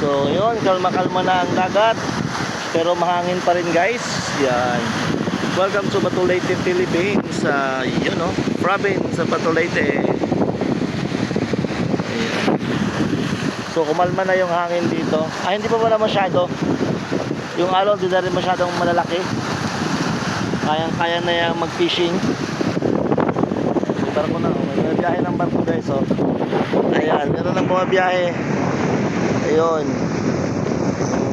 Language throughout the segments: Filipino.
So, yun, kalma-kalma na ang dagat. Pero mahangin pa rin, guys. Yan. Welcome to Batulete, Philippines. Sa, yun, no? Province sa Batulete. So, kumalma na yung hangin dito. Ah, hindi pa wala masyado. Yung alon, di na rin masyadong malalaki. Kayang-kaya na yung mag-fishing. Yung barko na, oh. Biyahe ng barko, guys, oh. Ayan, meron ng bumabiyahe. Ayun.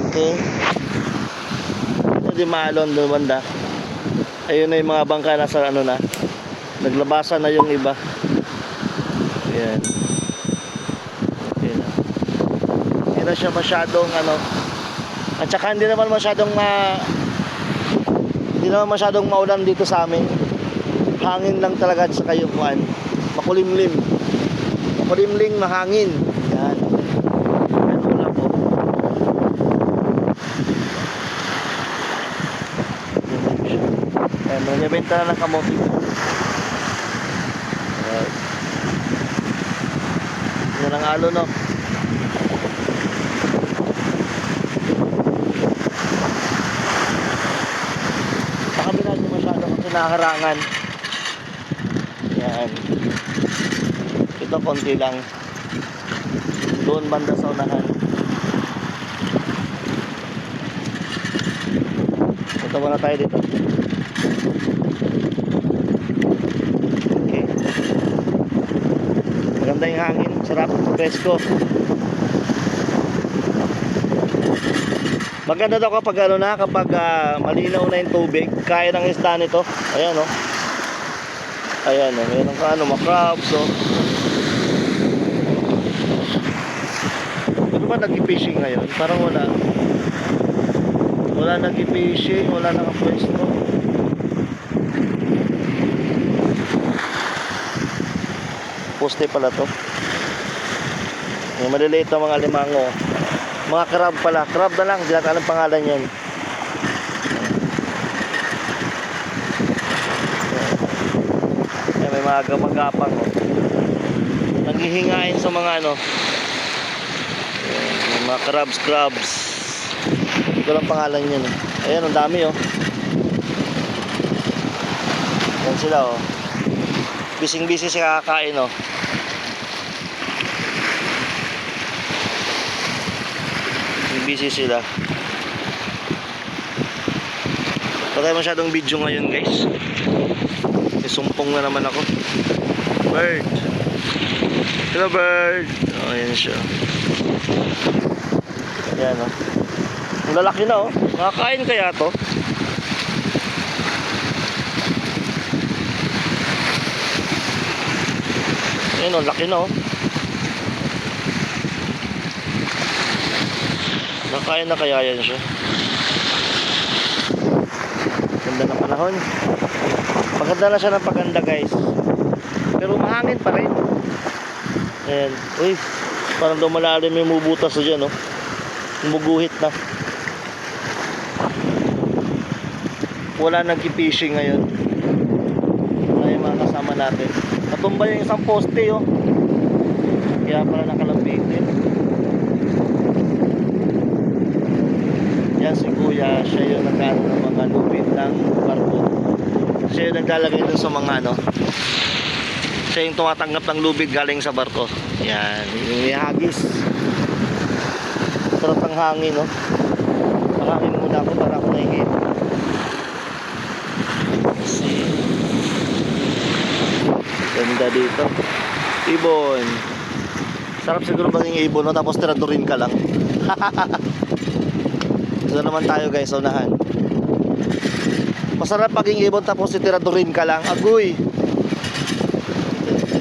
Okay. Ito di maalon doon. Ayun na yung mga bangka nasa ano na. Naglabasan na yung iba. Ayan. Okay na. Hindi na siya masyadong ano. At saka hindi naman masyadong ma hindi naman masyadong maulan dito sa amin. Hangin lang talaga at saka yung kuan. Makulimlim. Makulimling mahangin. Yan. Yan wala po. Ayan, nangyabenta na ng kamote. Ayan. Yan ang alo, no? Sa kabila hindi masyado kasi nakaharangan. Yan. Ito konti lang. Doon banda sa unahan. Punta muna tayo dito. Okay. Maganda yung hangin. Sarap. Presko. Maganda daw kapag ano na, kapag ah, malinaw na yung tubig, kaya ng isda nito. Ayan oh. Ayan oh, meron ka ano, makrabs oh. Ba nag-fishing ngayon? Parang wala. Wala nag-fishing, wala nakapwesto. Poste pala to. Yung maliliit na mga limango. Mga crab pala. Crab na lang. Hindi natin alam pangalan yan. May mga gamagapang. Oh. Nanghihingain sa mga ano. Mga crabs, crabs. Hindi lang pangalan yan. Eh. Ayan, ang dami oh. Ayan sila oh. Bising-busy siya kakain oh. busy sila wala tayo masyadong video ngayon guys kasi sumpong na naman ako bird hello bird oh yan siya yan oh ang lalaki na oh makakain kaya to Ayun oh, laki na oh. Nakain na kaya yan siya. Ganda ng panahon. Maganda na siya ng paganda guys. Pero mahangin pa rin. Ayan. Uy, parang daw malalim yung mubutas na dyan, no? Muguhit na. Wala nag-fishing ngayon. Yung mga kasama natin. Natumba yung isang poste, oh. Kaya pala nakalambitin. Yan si Kuya, siya yung nagkano ng mga lupit ng barko. Siya yung naglalagay dun sa mga ano. Siya yung tumatanggap ng lubid galing sa barko. Yan, yung ihagis. Sarap ng hangin, no? Hangin muna ako para ako nahihit. See. Ganda dito. Ibon. Sarap siguro maging ibon, no? Tapos tiradurin ka lang. Ito naman tayo guys, unahan. Masarap paging ibon tapos titiradurin ka lang. Agoy!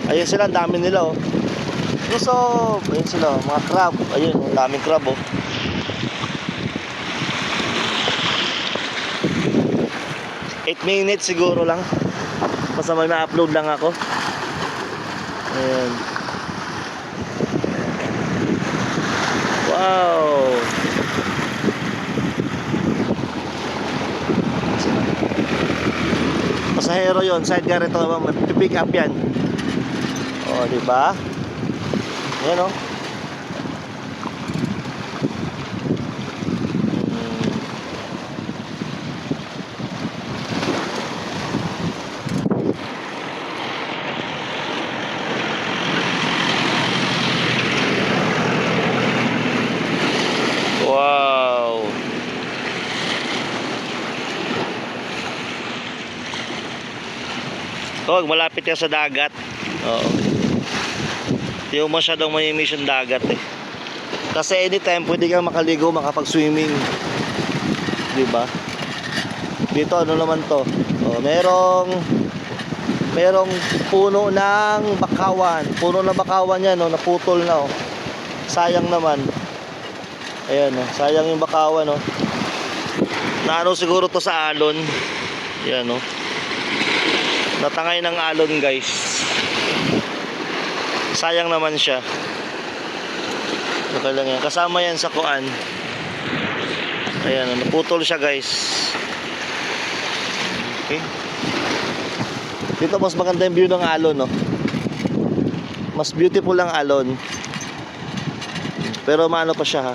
Ayun sila, ang dami nila oh. Lusob! Ayun sila, oh, mga crab. Ayun, ang daming crab oh. Eight minutes siguro lang. Basta may ma-upload lang ako. Ayan. Wow! Pasahero yon side car ito, pick up yan. O, di ba? Yan o. Hmm. Wow. Huwag, malapit ka sa dagat. Oo. Hindi mo masyadong may emission dagat eh. Kasi anytime pwede kang makaligo, makapag-swimming. Di ba? Dito ano naman to? Oh, merong merong puno ng bakawan. Puno ng bakawan yan, no, naputol na oh. Sayang naman. Ayan, oh, sayang yung bakawan, oh. Naano siguro to sa alon. Yan, oh. Natangay ng alon, guys. Sayang naman siya. Okay lang yan. Kasama yan sa kuan. Ayan, naputol siya guys. Okay. Dito mas maganda yung view ng alon, no? Mas beautiful ang alon. Pero maano pa siya, ha?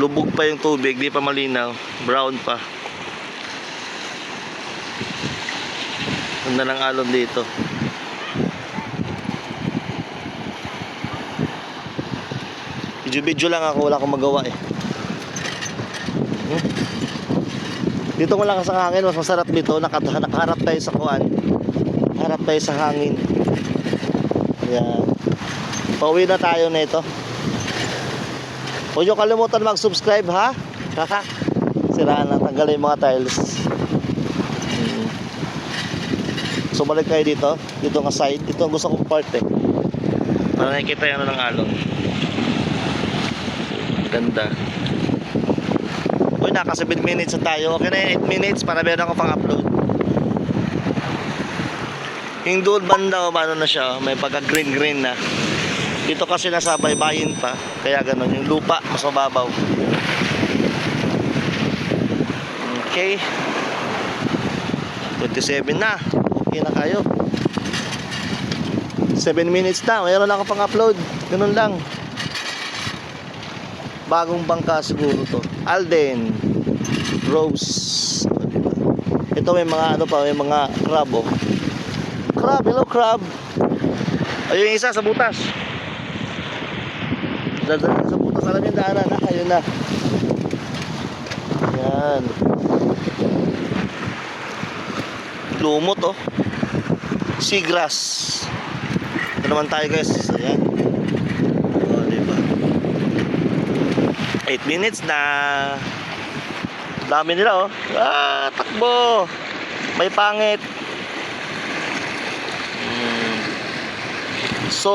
Lubog pa yung tubig, di pa malinaw. Brown pa. Ganda ng alon dito. Video-video lang ako, wala akong magawa eh. Hmm? Dito malakas ang hangin, mas masarap dito. Nakaharap tayo sa kuan. Harap tayo sa hangin. Yan. Pauwi na tayo nito. Huwag niyo kalimutan mag-subscribe ha. Kaka. Siraan na, tanggalin mga tiles. Hmm. So balik kayo dito. Dito nga side. Ito ang gusto kong part eh. Para nakikita yung ano ng alon. Ganda. Uy, naka 7 minutes na tayo. Okay na yung 8 minutes para meron ako pang upload. Yung doon banda, ano na siya, may pagka green green na. Dito kasi nasa baybayin pa, kaya ganun. Yung lupa, mas mababaw. Okay. 27 na. Okay na kayo. 7 minutes na. Mayroon ako pang upload. Ganun lang. Bagong bangka siguro to. Alden. Rose. Ito may mga ano pa may mga crab oh. Crab hello crab. Ayun yung isa sa butas. Dadaan sa butas alam yung daanan na ayun na. Yan lumot oh seagrass ito naman tayo guys ayan oh, diba 8 minutes na. Dami nila oh. Ah, takbo. May pangit. Hmm. So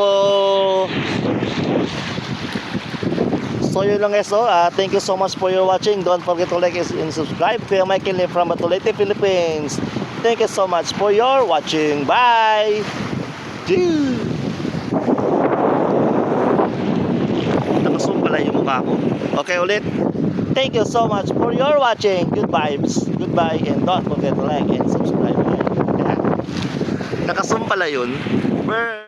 So yun lang guys oh. Ah, thank you so much for your watching. Don't forget to like and subscribe. Kuya Michael from Matulete, Philippines. Thank you so much for your watching. Bye. Dude. Nakasum pala yung mukha ko. Okay ulit. Thank you so much for your watching. Good vibes. Goodbye and don't forget to like and subscribe. Nakasum pala yun. Brr.